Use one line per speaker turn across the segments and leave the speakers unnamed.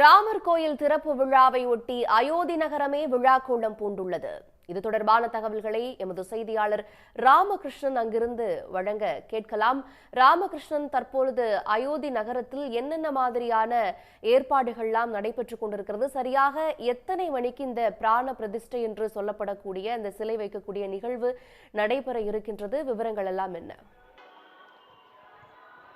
ராமர் கோயில் திறப்பு விழாவை ஒட்டி அயோத்தி நகரமே விழா கோலம் பூண்டுள்ளது. இது தொடர்பான தகவல்களை எமது செய்தியாளர் ராமகிருஷ்ணன் அங்கிருந்து வழங்க கேட்கலாம். ராமகிருஷ்ணன் தற்பொழுது அயோத்தி நகரத்தில் என்னென்ன மாதிரியான ஏற்பாடுகள்லாம் நடைபெற்றுக் கொண்டிருக்கிறது? சரியாக எத்தனை மணிக்கு இந்த பிராண பிரதிஷ்டை என்று சொல்லப்படக்கூடிய இந்த சிலை வைக்கக்கூடிய நிகழ்வு நடைபெற இருக்கின்றது? விவரங்கள் எல்லாம் என்ன?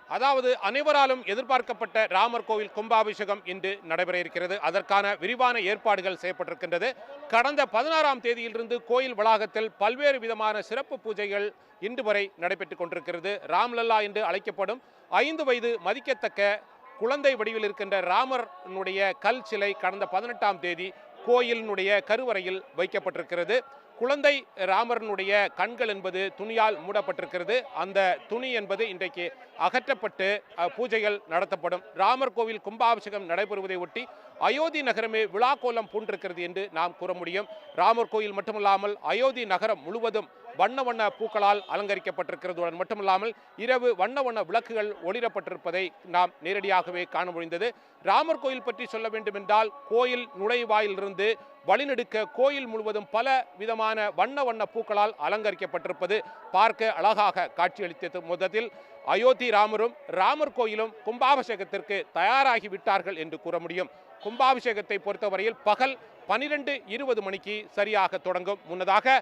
அதாவது அனைவராலும் எதிர்பார்க்கப்பட்ட ராமர் கோவில் கும்பாபிஷேகம் இன்று நடைபெற இருக்கிறது. அதற்கான விரிவான ஏற்பாடுகள் செய்யப்பட்டிருக்கின்றது. கடந்த பதினாறாம் தேதியிலிருந்து கோயில் வளாகத்தில் பல்வேறு விதமான சிறப்பு பூஜைகள் இன்று வரை நடைபெற்றுக் கொண்டிருக்கிறது. ராம்லல்லா என்று அழைக்கப்படும் ஐந்து வயது மதிக்கத்தக்க குழந்தை வடிவில் இருக்கின்ற ராமர்னுடைய கல் சிலை கடந்த பதினெட்டாம் தேதி கோயிலினுடைய கருவறையில் வைக்கப்பட்டிருக்கிறது. குழந்தை ராமரனுடைய கண்கள் என்பது துணியால் மூடப்பட்டிருக்கிறது. அந்த துணி என்பது இன்றைக்கு அகற்றப்பட்டு பூஜைகள் நடத்தப்படும். ராமர் கோவில் கும்பாபிஷேகம் நடைபெறுவதை ஒட்டி அயோத்தி நகரமே விழா கோலம் பூண்டிருக்கிறது என்று நாம் கூற முடியும். ராமர் கோயில் மட்டுமல்லாமல் அயோத்தி நகரம் முழுவதும் வண்ண வண்ண பூக்களால் அலங்கரிக்கப்பட்டிருக்கிறதுடன் மட்டுமல்லாமல் இரவு வண்ண வண்ண விளக்குகள் ஒளிரப்பட்டிருப்பதை நாம் நேரடியாகவே காண முடிந்தது. ராமர் கோயில் பற்றி சொல்ல வேண்டுமென்றால் கோயில் நுழைவாயிலிருந்து வழிநெடுக்க கோயில் முழுவதும் பல விதமான வண்ண வண்ண பூக்களால் அலங்கரிக்கப்பட்டிருப்பது பார்க்க அழகாக காட்சியளித்தது. முதலில் அயோத்தி ராமரும் ராமர் கோயிலும் கும்பாபிஷேகத்திற்கு தயாராகி விட்டார்கள் என்று கூற முடியும். கும்பாபிஷேகத்தை பொறுத்தவரையில் பகல் பனிரெண்டு இருபது மணிக்கு சரியாக தொடங்கும். முன்னதாக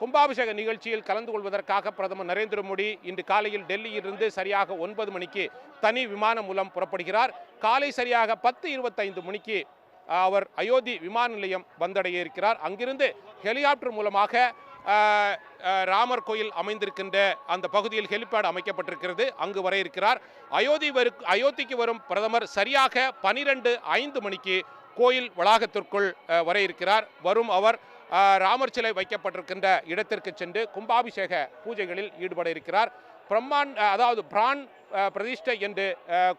கும்பாபிஷேக நிகழ்ச்சியில் கலந்து கொள்வதற்காக பிரதமர் நரேந்திர மோடி இன்று காலையில் டெல்லியிலிருந்து சரியாக ஒன்பது மணிக்கு தனி விமானம் மூலம் புறப்படுகிறார். காலை சரியாக பத்து இருபத்தைந்து மணிக்கு அவர் அயோத்தி விமான நிலையம் வந்தடைய இருக்கிறார். அங்கிருந்து ஹெலிகாப்டர் மூலமாக ராமர் கோயில் அமைந்திருக்கின்ற அந்த பகுதியில் ஹெலிபேட் அமைக்கப்பட்டிருக்கிறது. அங்கு வர இருக்கிறார். அயோத்தி வரு அயோத்திக்கு வரும் பிரதமர் சரியாக பனிரெண்டு ஐந்து மணிக்கு கோயில் வளாகத்திற்குள் வர இருக்கிறார். வரும் அவர் ராமர் சிலை வைக்கப்பட்டிருக்கின்ற இடத்திற்கு சென்று கும்பாபிஷேக பூஜைகளில் ஈடுபட இருக்கிறார். பிரம்மான் அதாவது பிரான் பிரதிஷ்டை என்று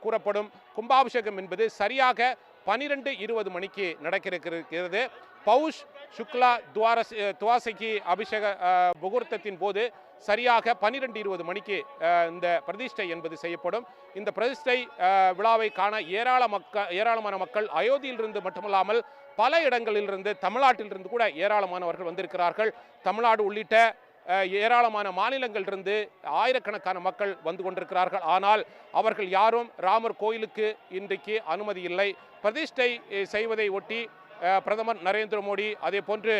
கூறப்படும் கும்பாபிஷேகம் என்பது சரியாக பனிரெண்டு இருபது மணிக்கு நடக்கிறது பௌஷ் சுக்லா துவாரஸ் துவாசகி அபிஷேக முகூர்த்தத்தின் போது சரியாக பன்னிரெண்டு இருபது மணிக்கு இந்த பிரதிஷ்டை என்பது செய்யப்படும். இந்த பிரதிஷ்டை விழாவை காண ஏராள மக்கள் ஏராளமான மக்கள் அயோத்தியிலிருந்து மட்டுமல்லாமல் பல இடங்களிலிருந்து தமிழ்நாட்டிலிருந்து கூட ஏராளமானவர்கள் வந்திருக்கிறார்கள். தமிழ்நாடு உள்ளிட்ட ஏராளமான மாநிலங்களிலிருந்து ஆயிரக்கணக்கான மக்கள் வந்து கொண்டிருக்கிறார்கள். ஆனால் அவர்கள் யாரும் ராமர் கோயிலுக்கு இன்றைக்கு அனுமதி இல்லை. பிரதிஷ்டை செய்வதை ஒட்டி பிரதமர் நரேந்திர மோடி அதே போன்று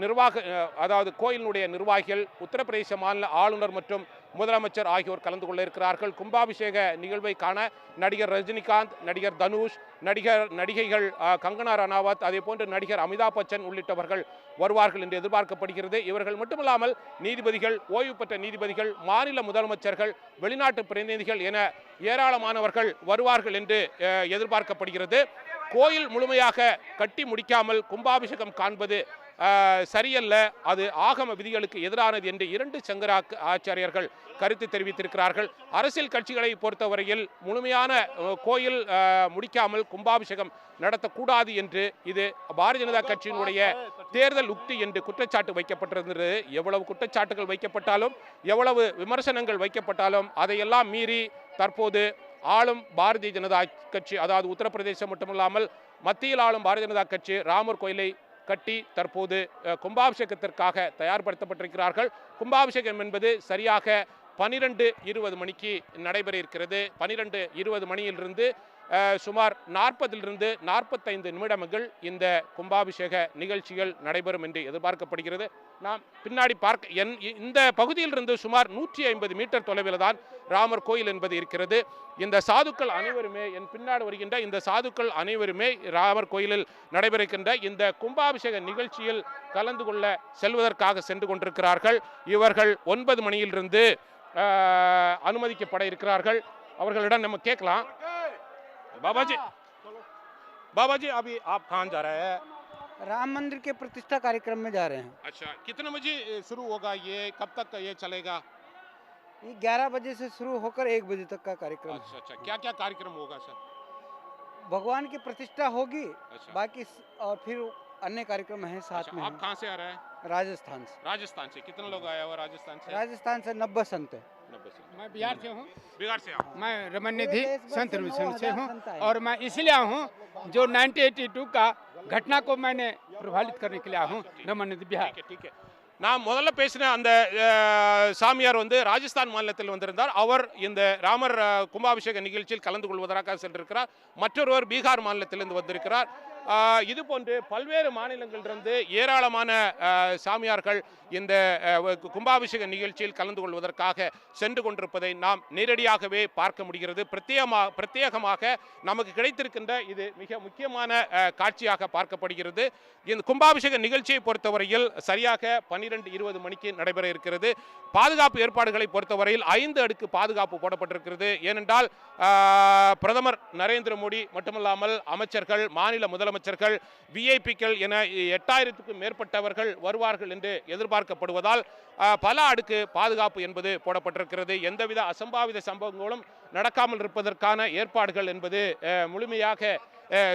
நிர்வாக அதாவது கோயிலினுடைய நிர்வாகிகள் உத்தரப்பிரதேச மாநில ஆளுநர் மற்றும் முதலமைச்சர் ஆகியோர் கலந்து கொள்ள இருக்கிறார்கள். கும்பாபிஷேக நிகழ்வை காண நடிகர் ரஜினிகாந்த் நடிகர் தனுஷ் நடிகர் நடிகைகள் கங்கனா ரனாவத் அதே போன்று நடிகர் அமிதாப் பச்சன் உள்ளிட்டவர்கள் வருவார்கள் என்று எதிர்பார்க்கப்படுகிறது. இவர்கள் மட்டுமல்லாமல் நீதிபதிகள் ஓய்வு பெற்ற நீதிபதிகள் மாநில முதலமைச்சர்கள் வெளிநாட்டு பிரதிநிதிகள் என ஏராளமானவர்கள் வருவார்கள் என்று அஹ், எதிர்பார்க்கப்படுகிறது. கோயில் முழுமையாக கட்டி முடிக்காமல் கும்பாபிஷேகம் காண்பது சரியல்ல. அது ஆகம விதிகளுக்கு எதிரானது என்று இரண்டு சங்கரா ஆச்சாரியர்கள் கருத்து தெரிவித்திருக்கிறார்கள். அரசியல் கட்சிகளை பொறுத்தவரையில் முழுமையான கோயில் முடிக்காமல் கும்பாபிஷேகம் நடத்தக்கூடாது என்று இது பாரதிய ஜனதா கட்சியினுடைய தேர்தல் உக்தி என்று குற்றச்சாட்டு வைக்கப்பட்டிருந்தது. எவ்வளவு குற்றச்சாட்டுகள் வைக்கப்பட்டாலும் எவ்வளவு விமர்சனங்கள் வைக்கப்பட்டாலும் அதையெல்லாம் மீறி தற்போது ஆளும் பாரதிய ஜனதா கட்சி அதாவது உத்தரப்பிரதேசம் மட்டுமல்லாமல் மத்தியில் ஆளும் பாரதிய ஜனதா கட்சி ராமர் கோயிலை கட்டி தற்போது கும்பாபிஷேகத்திற்காக தயார்படுத்தப்பட்டிருக்கிறார்கள். கும்பாபிஷேகம் என்பது சரியாக பனிரெண்டு இருபது மணிக்கு நடைபெற இருக்கிறது. பனிரெண்டு இருபது மணியிலிருந்து சுமார் நாற்பதிலிருந்து நாற்பத்தைந்து நிமிடங்கள் இந்த கும்பாபிஷேக நிகழ்ச்சிகள் நடைபெறும் என்று எதிர்பார்க்கப்படுகிறது. நாம் பின்னாடி பார்க்க என் இந்த பகுதியிலிருந்து சுமார் நூற்றி ஐம்பது மீட்டர் தொலைவில் தான் ராமர் கோயில் என்பது இருக்கிறது. இந்த சாதுக்கள் அனைவருமே என் பின்னாடி வருகின்ற இந்த சாதுக்கள் அனைவருமே ராமர் கோயிலில் நடைபெறுகின்ற இந்த கும்பாபிஷேக நிகழ்ச்சியில் கலந்து கொள்ள செல்வதற்காக சென்று கொண்டிருக்கிறார்கள். இவர்கள் ஒன்பது மணியிலிருந்து அனுமதிக்கப்பட இருக்கிறார்கள். அவர்களிடம் நம்ம கேட்கலாம். बाबा जी। बाबा जी अभी आप कहाँ जा रहे हैं।
राम मंदिर के प्रतिष्ठा कार्यक्रम में जा रहे हैं।
अच्छा कितने बजे शुरू होगा ये? कब तक ये चलेगा?
ये ग्यारह बजे से शुरू होकर एक बजे तक का कार्यक्रम
अच्छा अच्छा। क्या क्या कार्यक्रम होगा सर?
भगवान की प्रतिष्ठा होगी
अच्छा।
बाकी और फिर अन्य कार्यक्रम है साथ
अच्छा,
में
आप कहाँ से आ रहे हैं?
राजस्थान से।
राजस्थान से। कितने लोग आया हुआ राजस्थान से?
राजस्थान से नब्बे संत है।
मैं बिहार से हूँ
बिहार से आप
मैं रमन निधि
देश भर
संत
से
मिशन
9,000
से हूँ
संत आए।
और मैं इसलिए आया हूँ जो 1982 का घटना को मैंने प्रभावित करने के लिए आया हूँ रमन निधि बिहार
ठीक है ठीक है நான் முதல்ல பேசின அந்த அஹ், சாமியார் வந்து ராஜஸ்தான் மாநிலத்தில் வந்திருந்தார் அவர் இந்த ராமர் அஹ், கும்பாபிஷேக நிகழ்ச்சியில் கலந்து கொள்வதற்காக சென்றிருக்கிறார் மற்றொருவர் பீகார் மாநிலத்திலிருந்து வந்திருக்கிறார் அஹ், இது போன்று பல்வேறு மாநிலங்களிலிருந்து ஏராளமான சாமியார்கள் இந்த கும்பாபிஷேக நிகழ்ச்சியில் கலந்து கொள்வதற்காக சென்று கொண்டிருப்பதை நாம் நேரடியாகவே பார்க்க முடிகிறது. பிரத்யேகமாக பிரத்யேகமாக நமக்கு கிடைத்திருக்கின்ற இது மிக முக்கியமான காட்சியாக பார்க்கப்படுகிறது. இந்த கும்பாபிஷேக நிகழ்ச்சியை பொறுத்தவரையில் சரியாக பன்னிரெண்டு இருபது மணிக்கு நடைபெற இருக்கிறது. பாதுகாப்பு ஏற்பாடுகளை பொறுத்தவரையில் ஐந்து அடுக்கு பாதுகாப்பு போடப்பட்டிருக்கிறது. ஏனென்றால் பிரதமர் நரேந்திர மோடி மட்டுமல்லாமல் அமைச்சர்கள் மாநில முதலமைச்சர்கள் விஐபிக்கள் என எட்டாயிரத்துக்கும் மேற்பட்டவர்கள் வருவார்கள் என்று எதிர்பார்க்கப்படுவதால் பல அடுக்கு பாதுகாப்பு என்பது போடப்பட்டிருக்கிறது. எந்தவித அசம்பாவித சம்பவங்களும் நடக்காமல் இருப்பதற்கான ஏற்பாடுகள் என்பது முழுமையாக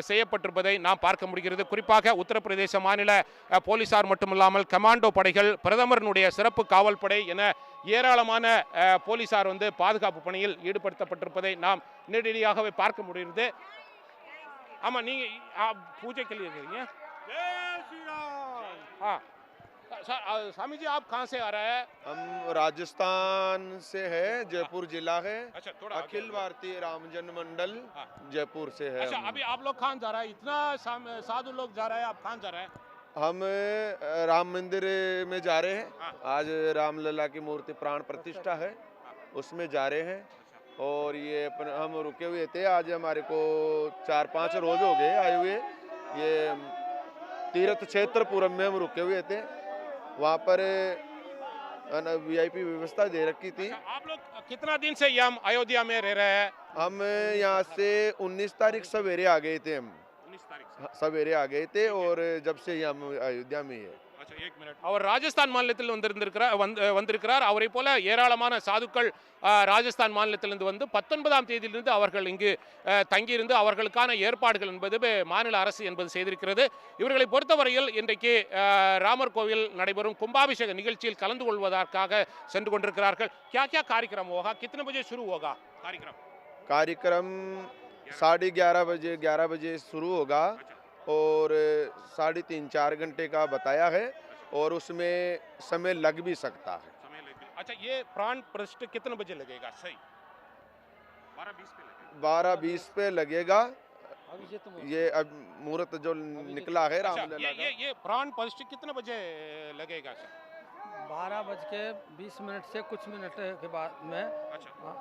செய்யப்பட்டிருப்பதை நாம் பார்க்க முடிகிறது. குறிப்பாக உத்தரப்பிரதேச மாநில போலீசார் மட்டுமில்லாமல் கமாண்டோ படைகள் பிரதமரனுடைய சிறப்பு காவல் படை என ஏராளமான போலீசார் வந்து பாதுகாப்பு பணியில் ஈடுபடுத்தப்பட்டிருப்பதை நாம் நேரடியாகவே பார்க்க முடிகிறது. ஆமா நீங்க ஆ, பூஜைக்கு लिए இருக்கீங்க हाँ सर अ, स्वामी जी आप कहाँ से आ रहे हैं
हम राजस्थान से है जयपुर जिला है
अच्छा थोड़ा आगे
अखिल
आओ।
भारतीय रामजन्म मंडल
हाँ।
जयपुर से है
अच्छा
हम।
अभी आप लोग कहाँ जा रहे हैं इतना साम- साधु लोग जा रहे हैं आप कहाँ जा रहे हैं
हम अ, राम मंदिर में जा रहे हैं
हाँ।
आज रामलला की मूर्ति प्राण प्रतिष्ठा है उसमें जा रहे हैं और ये अपन हम रुके हुए थे। आज हमारे को चार पाँच रोज हो गए आए हुए। ये तीर्थ क्षेत्र पूरम में हम रुके हुए थे। वहाँ पर वीआईपी व्यवस्था दे रखी थी।
अच्छा, आप लोग कितना दिन से यहाँ अयोध्या में रह रहे हैं?
हम यहाँ से 19 तारीख सवेरे आ गए थे हम।
उन्नीस तारीख
हाँ, सवेरे आ गए थे और जब से यहाँ हम अयोध्या में ही। है
अच्छा एक मिनट அவர் ராஜஸ்தான் மாநிலத்தில் வந்திருந்திருக்கிறார் வந்து வந்திருக்கிறார் அவரை போல ஏராளமான சாதுக்கள் ஆ, ராஜஸ்தான் மாநிலத்திலிருந்து வந்து பத்தொன்பதாம் தேதியிலிருந்து அவர்கள் இங்கு ஆ, தங்கியிருந்து அவர்களுக்கான ஏற்பாடுகள் என்பது பே- மாநில அரசு என்பது செய்திருக்கிறது இவர்களை பொறுத்தவரையில் இன்றைக்கு ஆ, ராமர் கோவில் நடைபெறும் கும்பாபிஷேக நிகழ்ச்சியில் கலந்து கொள்வதற்காக சென்று கொண்டிருக்கிறார்கள் क्या क्या कार्यक्रम होगा कितने बजे शुरू होगा कार्यक्रम
कार्यक्रम साढ़े ग्यारह बजे ग्यारह बजे शुरू होगा और साढ़े तीन चार घंटे का बताया है और उसमें समय लग भी सकता है।
समय लगे अच्छा ये प्राण प्रतिष्ठा कितने बजे लगेगा? सही। बारह बीस पे लगेगा।
बारह बीस पे लगेगा। ये अब मुहूर्त जो निकला है
अच्छा,
रामलला
ये ये ये प्राण प्रतिष्ठा कितने बजे लगेगा सर?
बारह बज के बीस मिनट से कुछ मिनट के बाद में।
अच्छा।
हाँ,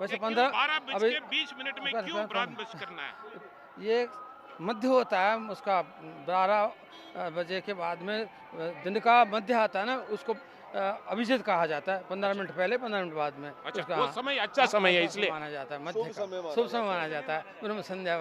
वैसे पंद्रह
बारह बज के बीस मिनट में क्यों प्राण प्रतिष्ठा करना है?
ये मध्य होता है उसका बारह बजे के बाद में दिन का मध्य आता है ना उसको अभिजित कहा जाता है पंद्रह मिनट पहले पंद्रह मिनट बाद में
अच्छा वो समय अच्छा समय है इसलिए।
माना जाता है
शुभ
मध्य
समय माना
शुभ समय
जाता
माना जाता है। ब्रह्म संध्या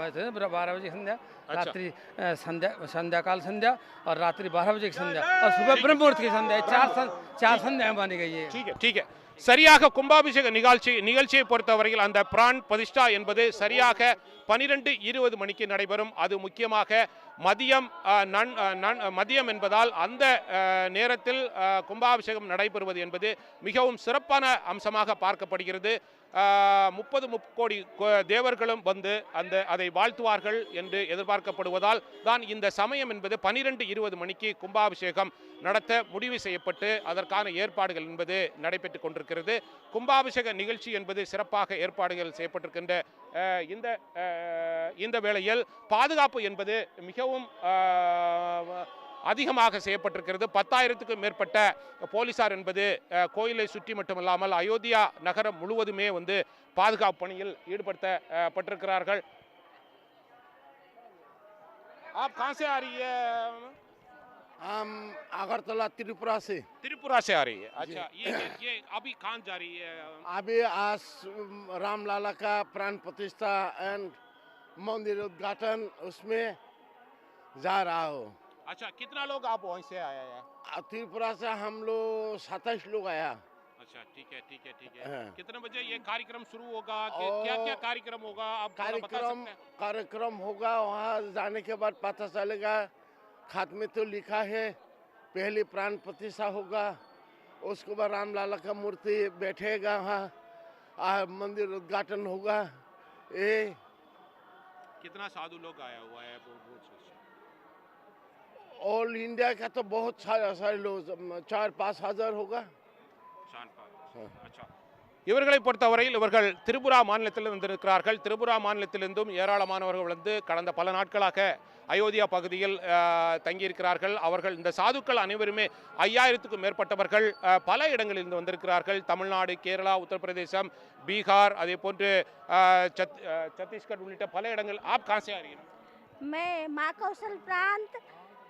बारह बजे की संध्या
अच्छा।
रात्रि अ, संध्या संध्याकाल संध्या और रात्रि बारह बजे की संध्या और सुबह ब्रह्म मुहूर्त की संध्या चार चार संध्या मानी गई है।
ठीक है ठीक है। சரியாக கும்பாபிஷேக நிகழ்ச்சி நிகழ்ச்சியை பொறுத்தவரையில் அந்த பிரான் பிரதிஷ்டா என்பது சரியாக பனிரெண்டு இருபது மணிக்கு நடைபெறும். அது முக்கியமாக மதியம் நன் நன் மதியம் என்பதால் அந்த நேரத்தில் கும்பாபிஷேகம் நடைபெறுவது என்பது மிகவும் சிறப்பான அம்சமாக பார்க்கப்படுகிறது. முப்பது முக்கோடி கோ- தேவர்களும் வந்து அந்த அதை வாழ்த்துவார்கள் என்று எதிர்பார்க்கப்படுவதால் தான் இந்த சமயம் என்பது பனிரெண்டு இருபது மணிக்கு கும்பாபிஷேகம் நடத்த முடிவு செய்யப்பட்டு அதற்கான ஏற்பாடுகள் என்பது நடைபெற்று கொண்டிருக்கிறது. கும்பாபிஷேக நிகழ்ச்சி என்பது சிறப்பாக ஏற்பாடுகள் செய்யப்பட்டிருக்கின்ற இந்த இந்த வேளையில் பாதுகாப்பு என்பது மிகவும் அதிகமாக செய்யப்பட்டிருக்கிறது பத்தாயிரத்துக்கும் மேற்பட்ட போலீசார் என்பது அஹ், கோயிலை சுற்றி மட்டுமல்லாமல் அயோத்தியா நகரம் முழுவதுமே வந்து பாதுகாப்பு பணியில் ஈடுபடுத்தப்பட்டிருக்கிறார்கள் आप कहाँ से आ रही है
हम अगरतला त्रिपुरा से
त्रिपुरा से आ रही है अच्छा ये ये, ये अभी कहाँ जा रही है
अभी आज रामलाला का प्राण प्रतिष्ठा एंड मंदिर उद्घाटन उसमें जा रहा हो
अच्छा कितना लोग आप वहीं से आए हैं?
त्रिपुरा से हम लोग सताइस लोग आया
अच्छा ठीक है ठीक है ठीक है।
हाँ।
कितने बजे ये कार्यक्रम शुरू होगा? क्या क्या कार्यक्रम होगा? आप
कार्यक्रम कार्यक्रम होगा वहाँ जाने के बाद पता चलेगा। खात में तो लिखा है पहली प्राण प्रतिष्ठा होगा। उसके बाद राम लाला का मूर्ति बैठेगा वहाँ। मंदिर उद्घाटन होगा। ये
कितना साधु लोग आया हुआ है? चीज़।
ऑल इंडिया का तो बहुत सारे सारे लोग चार पाँच हजार होगा
அச்சா. இவர்களை பொறுத்தவரையில் இவர்கள் திரிபுரா மாநிலத்தில் வந்திருக்கிறார்கள் திரிபுரா மாநிலத்திலிருந்தும் ஏராளமானவர்கள் வந்து கடந்த பல நாட்களாக அயோத்தியா பகுதியில் அஹ், தங்கியிருக்கிறார்கள் அவர்கள் இந்த சாதுக்கள் அனைவருமே ஐயாயிரத்துக்கும் மேற்பட்டவர்கள் அஹ், பல இடங்களிலிருந்து வந்திருக்கிறார்கள் தமிழ்நாடு கேரளா உத்தரப்பிரதேசம் பீகார் அதே போன்று அஹ், சத்- அஹ், சத்தீஸ்கர் உள்ளிட்ட பல இடங்கள் ஆப் காசே அறிகிறோம்
मैं माँ कौशल प्रांत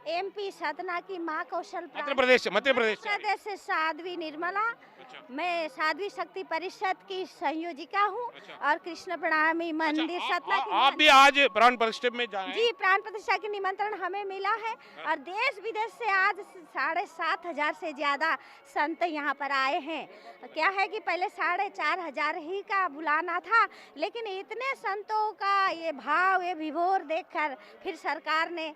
एमपी सतना की माँ कौशल मध्य
प्रदेश मध्य प्रदेश
प्रदेश से साध्वी निर्मला
अच्छा।
मैं साध्वी शक्ति परिषद की संयोजिका हूँ
अच्छा।
और कृष्ण प्रणामी अच्छा, मंदिर
अच्छा,
सतना की
आप भी आज प्राण प्रतिष्ठा में जाएँ।
जी प्राण प्रतिष्ठा के निमंत्रण हमें मिला है अच्छा। और देश विदेश से आज साढ़े सात हज़ार से ज़्यादा संत यहाँ पर आए हैं क्या है कि पहले साढ़े चार हज़ार ही का बुलाना था लेकिन इतने संतों का ये भाव ये विभोर देखकर फिर सरकार ने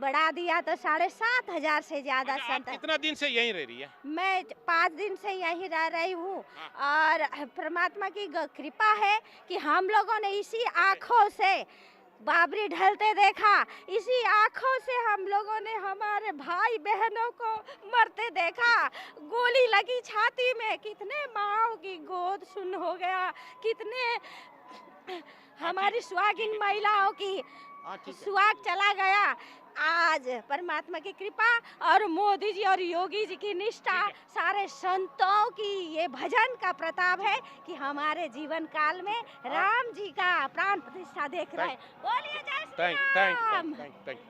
बढ़ा दिया तो साढ़े सात हज़ार से ज़्यादा
अच्छा,
संत
कितना दिन से यहीं रह रही है?
मैं पाँच दिन से यहीं रह रही हूँ। और परमात्मा की कृपा है कि हम लोगों ने इसी आँखों से बाबरी ढलते देखा। इसी आँखों से हम लोगों ने हमारे भाई बहनों को मरते देखा। गोली लगी छाती में। कितने माओ की गोद सुन हो गया। कितने हमारी सुहागिन महिलाओं की
हाँ, है।
सुहाग चला गया। आज परमात्मा की कृपा और मोदी जी और योगी जी की निष्ठा सारे संतों की ये भजन का प्रताप है कि हमारे जीवन काल में राम जी का प्राण प्रतिष्ठा देख रहे हैं बोलिए जय Shri
thank thank
Ram
thank thank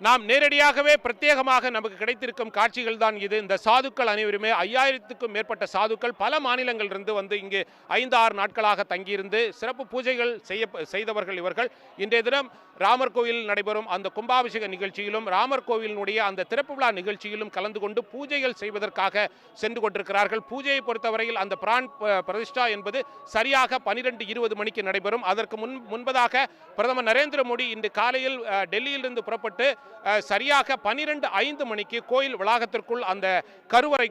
நாம் நேரடியாகவே பிரத்யேகமாக நமக்கு கிடைத்திருக்கும் காட்சிகள் தான் இது இந்த சாதுக்கள் அனைவருமே ஐயாயிரத்துக்கும் மேற்பட்ட சாதுக்கள் பல மாநிலங்களிலிருந்து வந்து இங்கு ஐந்து ஆறு நாட்களாக தங்கியிருந்து சிறப்பு பூஜைகள் செய்ய செய்தவர்கள் இவர்கள் இன்றைய தினம் ராமர் கோயிலில் நடைபெறும் அந்த கும்பாபிஷேக நிகழ்ச்சியிலும் ராமர் கோவிலினுடைய அந்த திறப்பு விழா நிகழ்ச்சியிலும் கலந்து கொண்டு பூஜைகள் செய்வதற்காக சென்று கொண்டிருக்கிறார்கள். பூஜையை பொறுத்தவரையில் அந்த பிரான் பிரதிஷ்டா என்பது சரியாக பனிரெண்டு இருபது மணிக்கு நடைபெறும். அதற்கு முன் முன்பதாக பிரதமர் நரேந்திர மோடி இன்று காலையில் டெல்லியிலிருந்து புறப்பட்டு சரியாக பனிரெண்டு ஐந்து மணிக்கு கோயில் வளாகத்திற்குள் அந்த கருவறை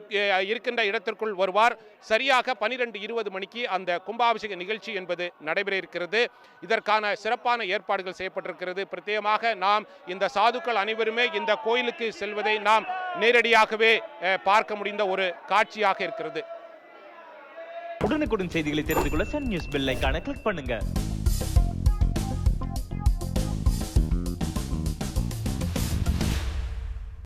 இருக்கின்ற இடத்திற்குள் வருவார். சரியாக பனிரெண்டு இருபது மணிக்கு அந்த கும்பாபிஷேக நிகழ்ச்சி என்பது நடைபெற இருக்கிறது. இதற்கான சிறப்பான ஏற்பாடுகள் செய்யப்பட்டிருக்கிறது. பிரத்யேகமாக நாம் இந்த சாதுக்கள் அனைவருமே இந்த கோயிலுக்கு செல்வதை நாம் நேரடியாகவே பார்க்க முடிந்த ஒரு காட்சியாக இருக்கிறது.
உடனுக்குடன் செய்திகளை தெரிந்து கொள்ள சன் நியூஸ் பெல் ஐக்கான கிளிக் பண்ணுங்க.